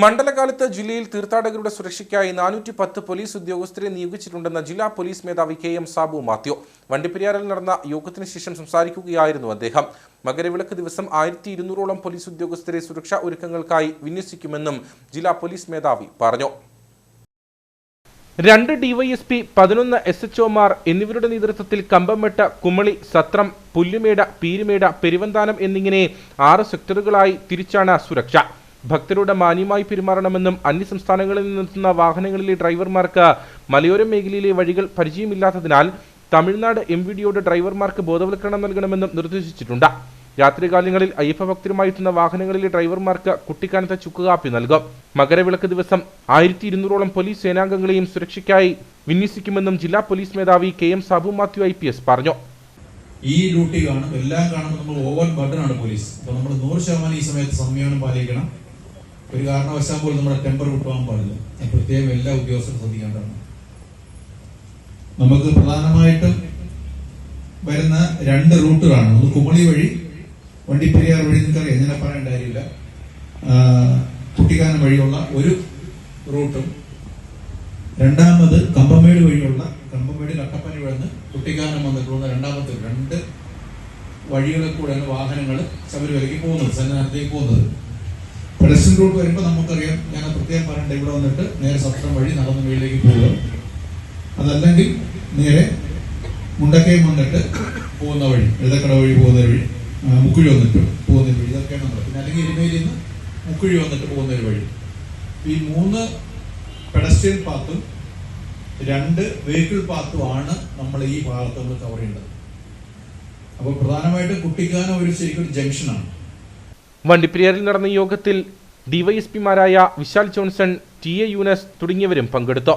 മണ്ഡലകാലത്ത് ജില്ലയിൽ തീർത്ഥാടകരുടെ സുരക്ഷയ്ക്കായി നാനൂറ്റി പത്ത് പോലീസ് ഉദ്യോഗസ്ഥരെ നിയോഗിച്ചിട്ടുണ്ടെന്ന് ജില്ലാ പോലീസ് മേധാവി കെ എം സാബു മാത്യു. വണ്ടിപ്പെരിയാറിൽ നടന്ന യോഗത്തിന് ശേഷം സംസാരിക്കുകയായിരുന്നു അദ്ദേഹം. മകരവിളക്ക് ദിവസം ആയിരത്തി ഇരുന്നൂറോളം പോലീസ് ഉദ്യോഗസ്ഥരെ സുരക്ഷാ ഒരുക്കങ്ങൾക്കായി വിന്യസിക്കുമെന്നും ജില്ലാ പോലീസ് മേധാവി പറഞ്ഞു. രണ്ട് ഡിവൈഎസ്പി പതിനൊന്ന് എസ് എച്ച് ഒമാർ എന്നിവരുടെ നേതൃത്വത്തിൽ കമ്പമെട്ട കുമളി സത്രം പുല്ലുമേട പീരുമേട പെരുവന്താനം എന്നിങ്ങനെ ആറ് സെക്ടറുകളായി തിരിച്ചാണ് സുരക്ഷ. ഭക്തരോട് മാന്യമായി പെരുമാറണമെന്നും അന്യ സംസ്ഥാനങ്ങളിൽ നിന്നെത്തുന്ന വാഹനങ്ങളിലെ ഡ്രൈവർമാർക്ക് മലയോര മേഖലയിലെ വഴികൾ പരിചയമില്ലാത്തതിനാൽ തമിഴ്നാട് എം വി ഡിയോട് ഡ്രൈവർമാർക്ക് ബോധവൽക്കരണം നൽകണമെന്നും നിർദ്ദേശിച്ചിട്ടുണ്ട്. രാത്രികാലങ്ങളിൽ അയ്യപ്പ ഭക്തരുമായെത്തുന്ന വാഹനങ്ങളിലെ ഡ്രൈവർമാർക്ക് കുട്ടിക്കാനത്തെ ചുക്കുകാപ്പി നൽകും. മകരവിളക്ക് ദിവസം ആയിരത്തി ഇരുന്നൂറോളം പോലീസ് സേനാംഗങ്ങളെയും സുരക്ഷയ്ക്കായി വിന്യസിക്കുമെന്നും ജില്ലാ പോലീസ് മേധാവി K M Sabu Mathew I P S പറഞ്ഞു. ഈ ഡ്യൂട്ടി കാണും എല്ലാം കാണുമ്പോൾ നമ്മൾ ഓവർ ബർഡനാണ് പോലീസ്. അപ്പൊ നമ്മൾ നൂറ് ശതമാനം ഈ സമയത്ത് സംയമനം പാലിക്കണം. ഒരു കാരണവശാൽ പോലും നമ്മുടെ ടെമ്പർ വിട്ടുപോകാൻ പാടില്ല. പ്രത്യേകം എല്ലാ ഉദ്യോഗസ്ഥരും ശ്രദ്ധിക്കേണ്ടതാണ്. നമുക്ക് പ്രധാനമായിട്ടും വരുന്ന രണ്ട് റൂട്ടുകളാണ്. ഒന്ന് കുമളി വഴി വണ്ടിപ്പെരിയാർ വഴി നിങ്ങൾക്കറിയാം. എങ്ങനെ പറയേണ്ട കാര്യമില്ല. കുട്ടിക്കാനം വഴിയുള്ള ഒരു റൂട്ടും. രണ്ടാമത് കമ്പമേട് വഴിയുള്ള കമ്പമേട് കട്ടപ്പന വഴന്ന് കുട്ടിക്കാനം വന്നിട്ടുള്ള രണ്ടാമത്തെ രണ്ട് വഴികളിൽ കൂടെയാണ് വാഹനങ്ങൾ ശബരിമലയ്ക്ക് പോകുന്നത് സന്നിധാനത്തേക്ക് പോകുന്നത്. പെഡസ്ട്രിയൻ റോഡ് വരുമ്പോൾ നമുക്കറിയാം. ഞാൻ പ്രത്യേകം പറയണ്ട. ഇവിടെ വന്നിട്ട് നേരെ സത്രം വഴി നടന്ന് വീട്ടിലേക്ക് പോകുക. അതല്ലെങ്കിൽ നേരെ മുണ്ടക്കയം വന്നിട്ട് പോകുന്ന വഴി ഇടക്കട വഴി പോകുന്ന വഴി മുക്കുഴി വന്നിട്ട് പോകുന്ന വഴി. ഇതൊക്കെയാണ് നമ്മൾ പിന്നെ അല്ലെങ്കിൽ എരുമേലിൽ നിന്ന് മുക്കുഴി വന്നിട്ട് പോകുന്ന ഒരു വഴി. ഈ മൂന്ന് പെഡസ്ട്രിയൻ പാത്തും രണ്ട് വെഹിക്കിൾ പാത്തും ആണ് നമ്മൾ ഈ ഭാഗത്ത് നമ്മൾ കവർ ചെയ്യേണ്ടത്. അപ്പോൾ പ്രധാനമായിട്ട് കുട്ടിക്കാനം ഒരു ശരിക്കും ജംഗ്ഷനാണ് വണ്ടിപ്പെരിയാറിൽ നടന്ന യോഗത്തിൽ ഡിവൈഎസ്പിമാരായ വിശാൽ ജോൺസൺ ടി എ യൂനസ് തുടങ്ങിയവരും പങ്കെടുത്തു.